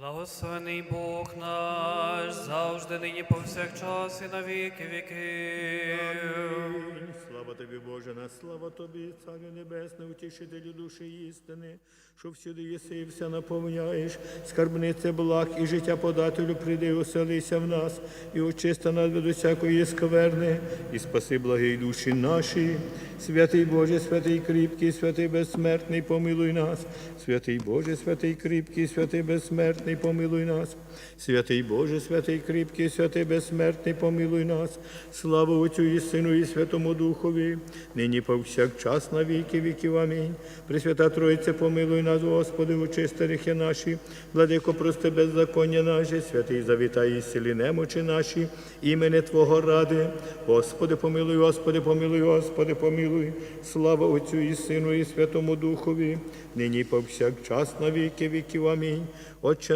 Благословений Бог наш, завжди нині повсякчас і на віки. Слава тобі, Боже, на слава тобі, Царю Небесний, утішителю душі істини, що всюди єси і все наповняєш, скарбниця благ і життя подателю, прийди, оселися в нас, і очисти нас від усякої скверни, і спаси благий душі наші. Святий Боже, святий кріпкий, святий безсмертний, помилуй нас. Святий Боже, святий кріпкий, святий безсмертний, помилуй нас. Святий Боже, святий кріпкий, святий безсмертний, помилуй нас. Слава Отцю і Сину, і Святому Духові, нині повсякчас на віки віків. Амінь. Пресвята Тройця, помилуй нас, Господи, очисти гріхи наші, владико, прости беззаконня наші, святий завітай і сілі немочі наші, імени Твого ради. Господи, помилуй, Господи, помилуй, Господи, помилуй. Слава Отцю і Сину, і Святому Духові, нині повсякчас на віки віків. Амінь. Отче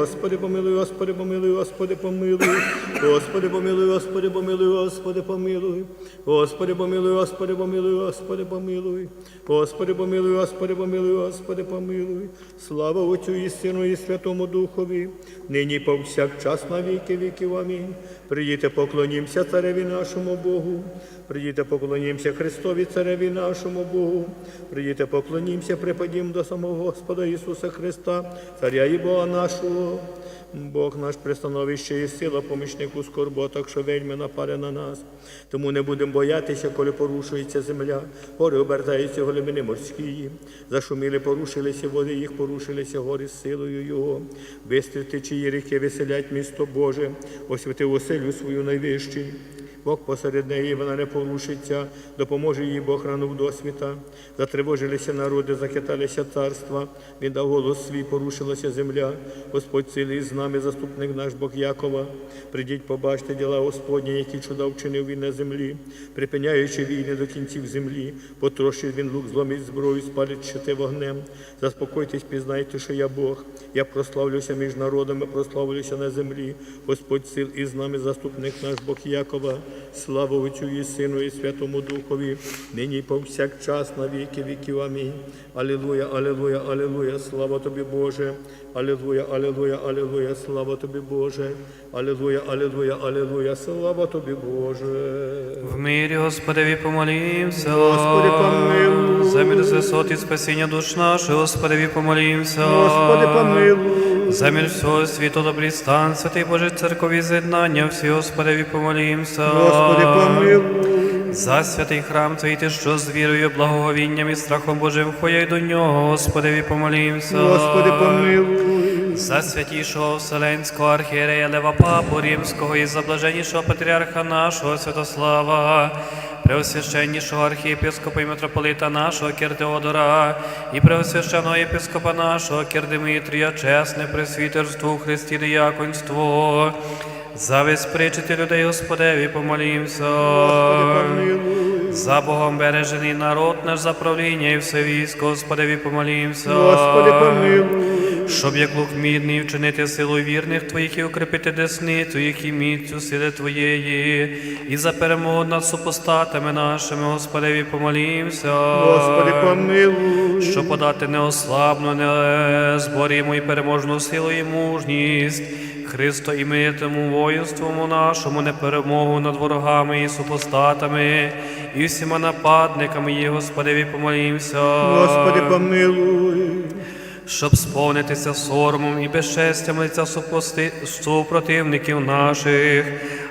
Господи, помилуй, Господи, помилуй, Господи, помилуй. Господи, помилуй, Господи, помилуй, Господи, помилуй. Господи, помилуй, Господи, помилуй, Господи, помилуй. Господи, помилуй, Господи, помилуй, Господи, помилуй. Слава Отцю і Сину, і Святому Духові, нині повсякчас на віки віків. Амінь. Прийдіте, поклонімося цареві нашому Богу. Прийдіте, поклонімося Христові, цареві нашому Богу. Прийдіте, поклонімося, припадім до самого Господа Ісуса Христа, Царя і Бога нашого. Бог наш пристановище і сила, помічник у скорботах, що вельми нападе на нас. Тому не будемо боятися, коли порушується земля, гори обертаються глибини морські. Зашуміли, порушилися води, їх порушилися гори з силою Його. Вистріти, чиї ріки веселять місто Боже, освятив оселю свою найвищий. Бог посеред неї, вона не порушиться, допоможе їй Бог рану в досвіта. Затривожилися народи, захиталися царства, він дав голос свій, порушилася земля. Господь цілий з нами, заступник наш Бог Якова. Придіть, побачте діла Господні, які чуда вчинив він на землі, припиняючи війни до кінців землі, потрощить він лук, зломить зброю, спалить щити вогнем. Заспокойтесь, пізнайте, що я Бог. Я прославлюся між народами, прославлюся на землі. Господь сил із нами, заступник наш Бог Якова. Слава Отцю і Сину, і Святому Духові, нині повсякчас на віки віків. Амінь. Алілуя, алілуя, алілуя, слава тобі, Боже. Алілуя, алілуя, алілуя, слава тобі, Боже. Алілуя, алілуя, алілуя, слава тобі, Боже. В мирі Господеві помолімся. Господи, помилуй. За мир з висот і спасіння душ наших, Господеві помолімся. Господи, помилуй. Мир всього світу, добрі стан, святий Боже, церкові з'єднання, всі Господеві помолімся. Господи, помилуй. За святий храм Твій, ти, що з вірою, благоговінням і страхом Божим входяй до нього, Господеві помолімся. Господи, помилуй. За святішого Вселенського архієрея Лева Папу Римського і за блаженнішого патріарха нашого Святослава, Преосвященнішого архієпископа і митрополита нашого Кір і преосвященого єпископа нашого Кір Димитрія, чесне пресвітерство у Христі дияконство. За весь причити людей Господеві помолімся. Помилуй. За Богом бережений народ наш за правління і все військо, Господеві помолімся. Господи, помилуй. Щоб як лук мідний вчинити силу вірних Твоїх і укріпити десницю їх і міцю сили Твоєї, і за перемогу над супостатами нашими, Господеві, помолімся. Господи, помилуй. Щоб подати неослабну, незборіму і переможну силу і мужність, Христо і митому воїнствому нашому неперемогу над ворогами і супостатами, і всіма нападниками їх, Господеві, помолімся Господи, помилуй. Щоб сповнитися соромом і безчестям лиця супости... супротивників наших,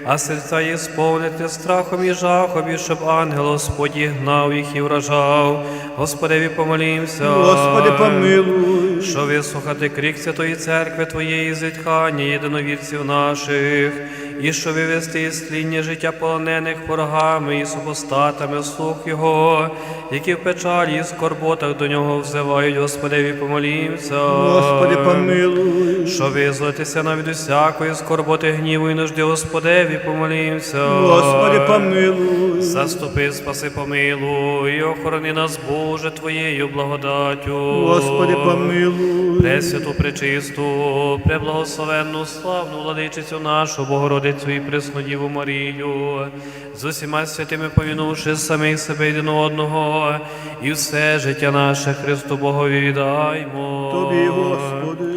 а серця їх сповнити страхом і жахом, і щоб ангел Господь гнав їх і вражав. Господеві помолімся. Господи, помилуй. Що вислухати крик Святої Церкви Твоєї зітхання єдиновірців наших, і що вивести із тління життя полонених ворогами і супостатами слуг Його, які в печалі і скорботах до нього взивають, Господеві помолімся. Господи, помилуй. Що визволитися нам від усякої скорботи, гніву і нужди, Господеві помолімся. Господи, помилуй. Заступи, спаси, помилуй, і охорони нас, Боже, Твоєю благодаттю. Господи, помилуй. Пресвяту, пречисту, преблагословенну, славну владичицю нашу, Богородицю і пресну Діву Марію, з усіма святими повінувши самих себе один одного, і все життя наше Христу Богові віддаймо. Тобі, Господи.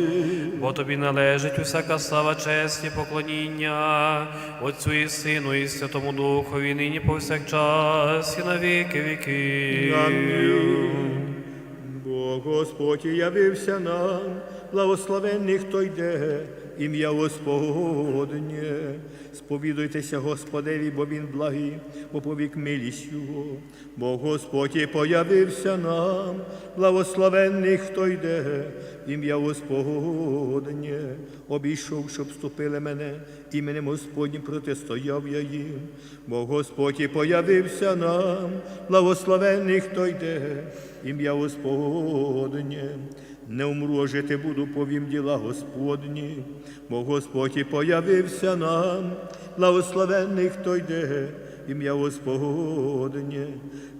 Бо тобі належить усяка слава, честь і поклоніння, Отцю і Сину, і Святому Духові, нині повсякчас, і на віки віки. Амінь. Бо Господь явився нам, благословенний, хто йде, ім'я Господнє. Сповідуйтеся Господеві, бо Він благий, бо повік милість Його. Бо Господь і появився нам, благословенний, хто йде, ім'я Господнє. Обійшов, щоб вступили мене, іменем Господнім протистояв я їм. Бо Господь і появився нам, благословенний, хто йде, ім'я Господнє. Не умру, а жити буду, повім діла Господні, бо Господь і появився нам, благословенний, хто йде, ім'я Господнє.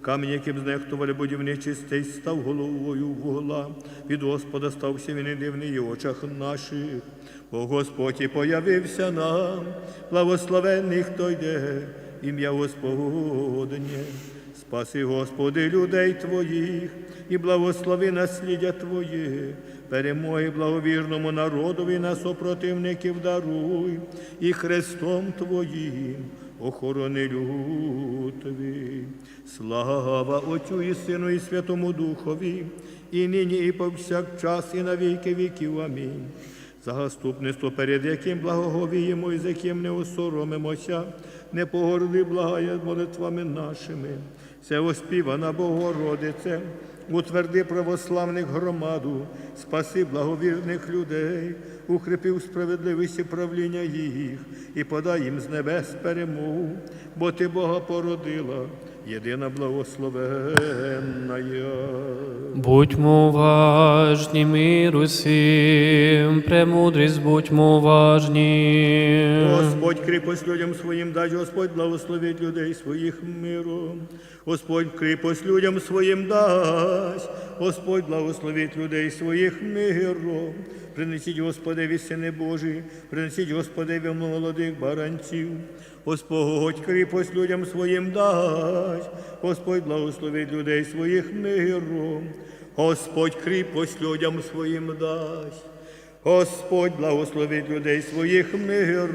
Камінь, яким знехтували будівничий стей, став головою вола. Від Господа стався він дивний в очах наших. Бо Господь і появився нам, благословенний, хто йде, ім'я Господнє. Спаси, Господи, людей Твоїх і благослови наслідя Твоє, перемоги благовірному народові на супротивників даруй, і Христом Твоїм охорони люд Твій. Слава Отцю і Сину, і Святому Духові, і нині, і повсякчас, і на віки віків. Амінь. За заступництво, перед яким благоговіємо і з яким не осоромимося, не погорди благає молитвами нашими. Це оспівана Богородице, утверди православних громаду, спаси благовірних людей, укріпи у справедливості правління їх і подай їм з небес перемогу, бо ти Бога породила, єдина благословенна. Будьмо уважні, мир усім, премудрість будьмо уважні. Господь кріпость людям своїм дасть, Господь благословить людей своїх миром. Господь кріпость людям своїм дасть, Господь благословить людей своїх миром. Принесіть Господеві сини Божі, принесіть Господеві молодих баранців. Господь кріпость людям своїм дасть, Господь благословить людей своїх миром. Господь кріпость людям своїм дасть. Господь благословить людей своїх миром.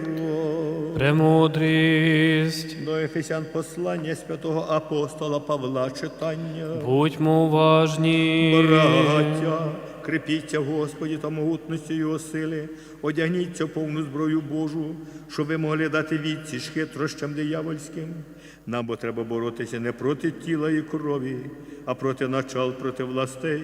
Премудрість, До Ефесян послання святого апостола Павла читання. будьмо уважні. Браття, крепіться Господі та могутності Його сили, одягніться повну зброю Божу, щоб ви могли дати відсіч хитрощам диявольським. Нам бо треба боротися не проти тіла і крові, а проти начал, проти властей,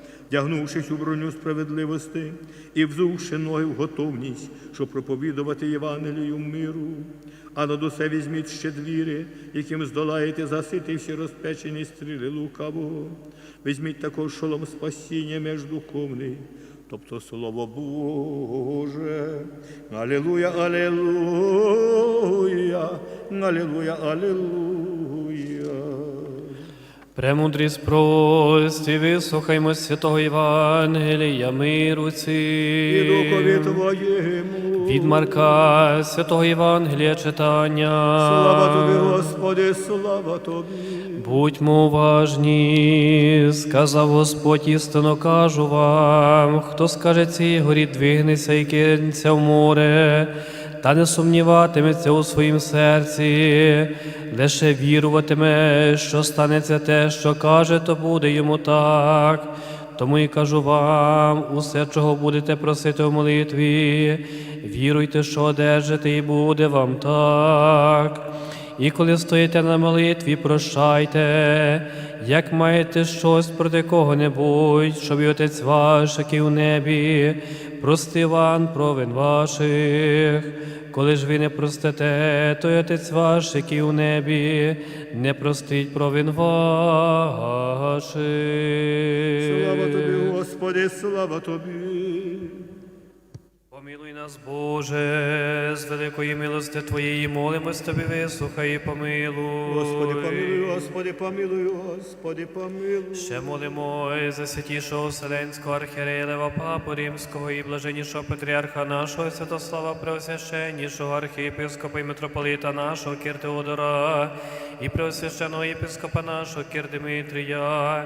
вдягнувшись у броню справедливості і взувши ноги в готовність, щоб проповідувати Євангелію миру. А над усе візьміть ще двіри, яким здолаєте засити всі розпечені стріли лукавого. Візьміть також шолом спасіння між духовний, тобто Слово Боже. Алілуя, алілуя, алілуя, алілуя. Премудрість прості, вислухаймо святого Євангелія, миру І ці. духові Твоєму. Від Марка, святого Євангелія читання. Слава Тобі, Господи, слава Тобі. Будьмо уважні, сказав Господь, істинно кажу вам, хто скаже цій горі, двигнеться і кинеться в море, та не сумніватиметься у своїм серці, лише віруватиме, що станеться те, що каже, то буде йому так. Тому і кажу вам, усе, чого будете просити в молитві, віруйте, що одержите, і буде вам так. І коли стоїте на молитві, прощайте, як маєте щось проти кого-небудь, щоб і Отець ваш, який у небі, простив вам провин ваших. Коли ж ви не простите, то й Отець ваш, який у небі, не простить провин ваших. Слава тобі, Господи, слава тобі. Нас, Боже, з великої милости Твоєї молимось Тобі, вислухай і помилуй. Господи, помилуй, Господи, помилуй, Господи, помилуй. Ще молимо за святішого Вселенського архієрея Папу Римського і блаженнішого патріарха нашого Святослава Преосвященнішого архієпископа і митрополита нашого Кир Теодора і Преосвященого єпископа нашого Кир Димитрія,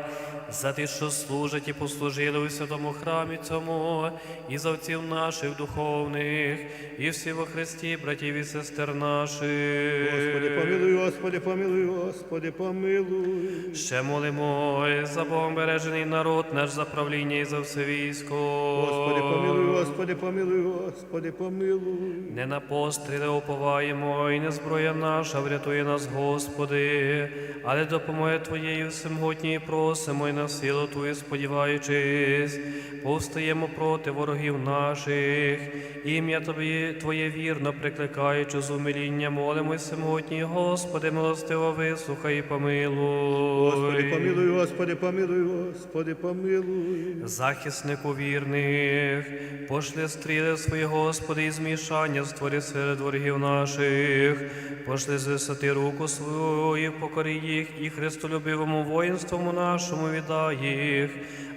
за тих, що служать і послужили у святому храмі цьому, і за отців наших духовних, і всі во Христі, братів і сестер наших. Господи, помилуй, Господи, помилуй, Господи, помилуй. Ще молимо за Богом бережений народ, наш за правління і за все військо. Господи, помилуй, Господи, помилуй, Господи, помилуй. Не на постріли уповаємо, і не зброя наша врятує нас, Господи, але допомоги Твоєю всемогутньої просимо, і на силу Твою сподіваючись, повстаємо проти ворогів наших, ім'я Тобі Твоє вірно прикликаючи з умиління, молимось всемогутній, Господи, милостиво вислухай і помилуй. Господи, помилуй, Господи, помилуй, Господи, помилуй. Захиснику вірних, пошли стріли свої, Господи, і змішання створі серед ворогів наших, пошли з висоти руку свою, і покори їх, і Христолюбивому воїнствому нашому віддай їх.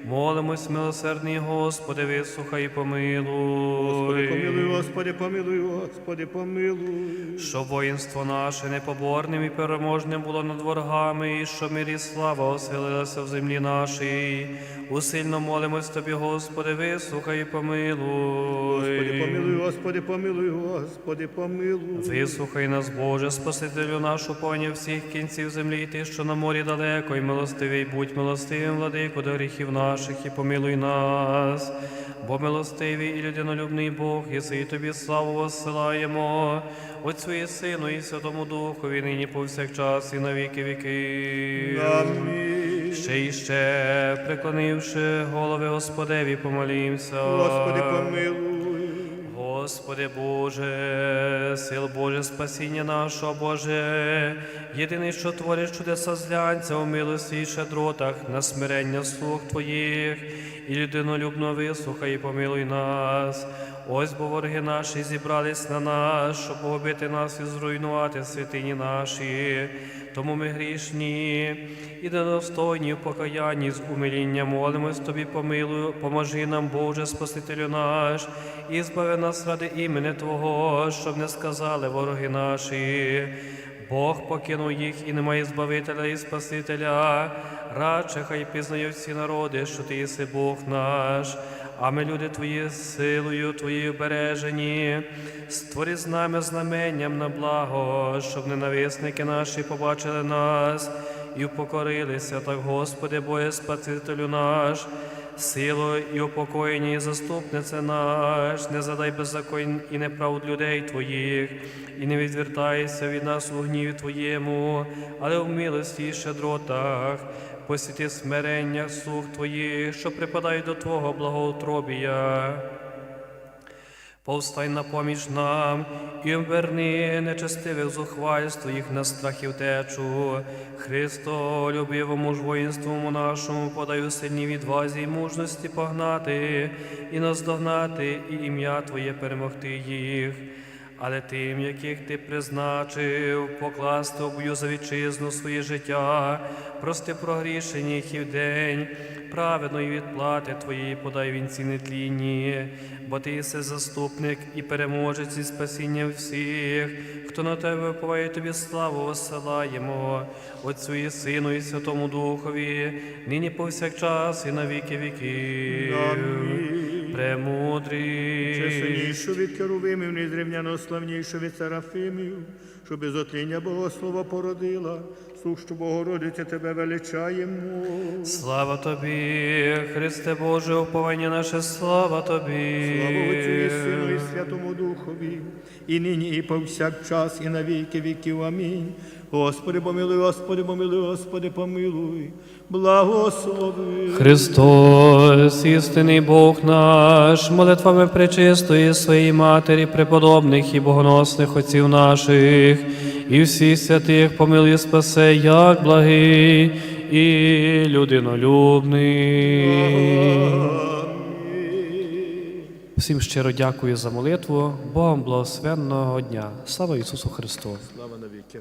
Молимось, милосердний Господи, вислухай і Господи, помилуй, помилуй. Господи, помилуй, Господи, помилуй. Щоб воїнство наше непоборним і переможним було над ворогами, і що мир і слава оселилася в землі нашій. Усильно молимось Тобі, Господи, вислухай і помилуй. Господи, помилуй. помилуй, Господи, помилуй, Господи, помилуй. Вислухай нас, Боже, Спасителю нашу поня всіх кінців землі, і ти, що на морі далеко, і милостивий, будь милостивим, владику, до гріхів наших, і помилуй нас. Бо милостивий і людинолюбний Бог, єси і тобі славу воссилаємо, Отцю і Сину, і Святому Духові, нині повсякчас, і на віки віки. Амінь. Ще і ще, преклонивши голови Господеві, помолімся. Господи, помилуй. Господи Боже, сил Боже, спасіння нашого Боже, єдиний, що твориш чудеса злянця у милості і щедротах на смирення слуг Твоїх, і людинолюбно вислухай і помилуй нас. Ось бо вороги наші зібрались на нас, щоб погубити нас і зруйнувати святині наші. Тому ми грішні і недостойні в покаянні з умилінням молимось Тобі, помилуй, поможи нам, Боже, Спасителю наш, і збави нас ради імені Твого, щоб не сказали вороги наші. Бог покинув їх і немає збавителя і Спасителя. Радше хай пізнають всі народи, що ти єси Бог наш. А ми, люди Твої, силою Твоєю бережені, створи з нами знаменням на благо, щоб ненависники наші побачили нас і впокорилися, так, Господи, Боже, Спасителю наш, силою і упокоєння і заступнице наш, не задай беззаконь і неправд людей Твоїх, і не відвертайся від нас у гніві Твоєму, але в милості і щедротах посіти смирення слух Твоїх, що припадають до Твого благоутробія. Повстань на поміч нам і оберни нечестивих зухвальств їх на страх і втечу. Христо, любивому ж воїнству нашому, подаю сильні відвазі й мужності погнати і наздогнати, і ім'я Твоє перемогти їх. Але тим, яких ти призначив, покласти обою за вітчизну своє життя, прости прогрішені їх і праведної відплати Твоєї подай вінці нетлінні, бо ти єси заступник і переможець і спасіння всіх, хто на тебе виповає тобі славу, осилаємо, Отцю і Сину, і Святому Духові, нині повсякчас, і на віки віків. Амінь. Премудрий. Чеснішу від керувимів, незрівняно славнішу від серафимів, що без отління Богослова породила, сущу Богородице Тебе величаємо. Слава тобі, Христе Боже, уповання наше, слава тобі. Слава Отцю і Сину і Святому Духові, і нині, і повсякчас, і на віки віків. Амінь. Господи, помилуй, Господи, помилуй, Господи, помилуй, благослови. Христос, істинний Бог наш, молитвами пречистої своєї Матері, преподобних і богоносних отців наших, і всі святих помилуй спасе, як благий і людинолюбний. Всім щиро дякую за молитву. Богом благословенного дня. Слава Ісусу Христу! Слава навіки.